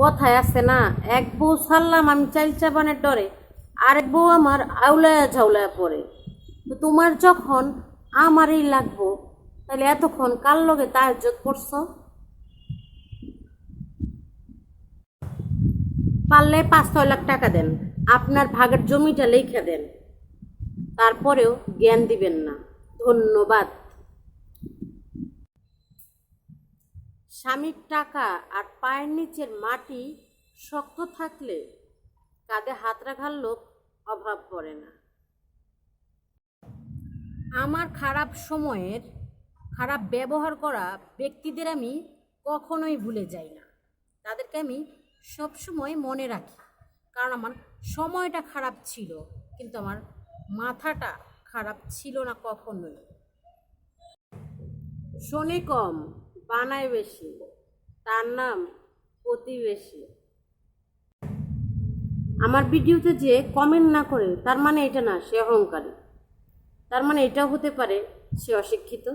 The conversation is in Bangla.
কথায় আছে না, এক বউ ছাড়লাম আমি চাইল চাপানের ডরে, আরেক বউ আমার আউলায়া ঝাউলায়া পড়ে তো তোমার যখন আমারই লাগবো তাহলে এতক্ষণ কার লগে তার ইজ্জত করছ? পারলে পাঁচ ছয় লাখ টাকা দেন, আপনার ভাগের জমিটা লিখে দেন। তারপরেও জ্ঞান দিবেন না। ধন্যবাদ। স্বামীর টাকা আর পায়ের নিচের মাটি শক্ত থাকলে কাঁধে হাত রাখার লোক অভাব পড়ে না। আমার খারাপ সময়ের খারাপ ব্যবহার করা ব্যক্তিদের আমি কখনোই ভুলে যাই না। তাদেরকে আমি সবসময় মনে রাখি। কারণ আমার সময়টা খারাপ ছিল, কিন্তু আমার মাথাটা খারাপ ছিল না কখনোই। শোনে কম বানায় বেশি, তার নাম প্রতিবেশী। আমার ভিডিওতে যে কমেন্ট না করে, তার মানে এটা না, সে অহংকারী। তার মানে এটাও হতে পারে সে অশিক্ষিত।